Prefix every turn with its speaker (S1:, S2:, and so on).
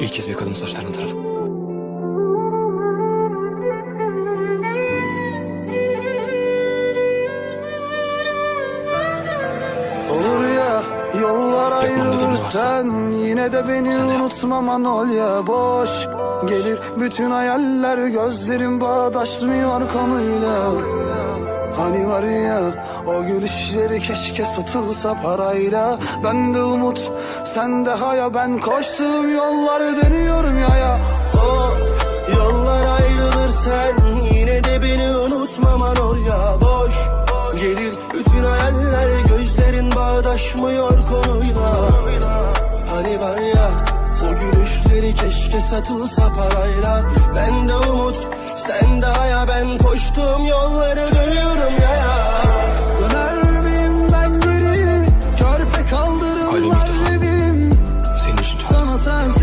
S1: İlk kez bir kadın saçlarını taradım.
S2: Olur ya yollar
S1: Yapmam dediğin
S2: ayrılır
S1: varsa
S2: sen Yine de beni
S1: sen de yap.
S2: unutmaman ol ya boş Gelir bütün hayaller gözlerim bağdaşmıyor konuyla Hani var ya o gülüşleri keşke satılsa parayla. Ben de umut sen de haya. Ben koştuğum yolları dönüyorum ya ya
S3: Of yollar ayrılır sen Yine de beni unutmaman ol ya boş Gelir bütün hayaller gözlerin bağdaşmıyor konuyla. Hani var ya o gülüşleri keşke satılsa parayla. Ben de umut sen de haya. Ben koştuğum yolları ya ya sans